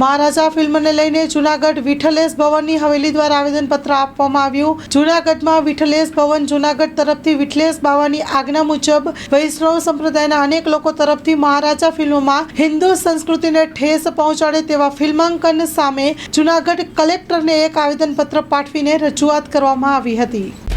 મહારાજા ફિલ્મને લઈને જુનાગઢ વિઠ્ઠલેશ ભવનની હવેલી દ્વારા આવેદનપત્ર આપવામાં આવ્યું. જુનાગઢમાં વિઠ્ઠલેશ ભવન જુનાગઢ તરફથી વિઠ્ઠલેશ બાવાની આજ્ઞા મુજબ વૈષ્ણવ સંપ્રદાયના અનેક લોકો તરફથી મહારાજા ફિલ્મમાં હિન્દુ સંસ્કૃતિને ઠેસ પહોંચાડે તેવા ફિલ્માંકન સામે જુનાગઢ કલેક્ટરને એક આવેદનપત્ર પાઠવીને રજૂઆત કરવામાં આવી હતી.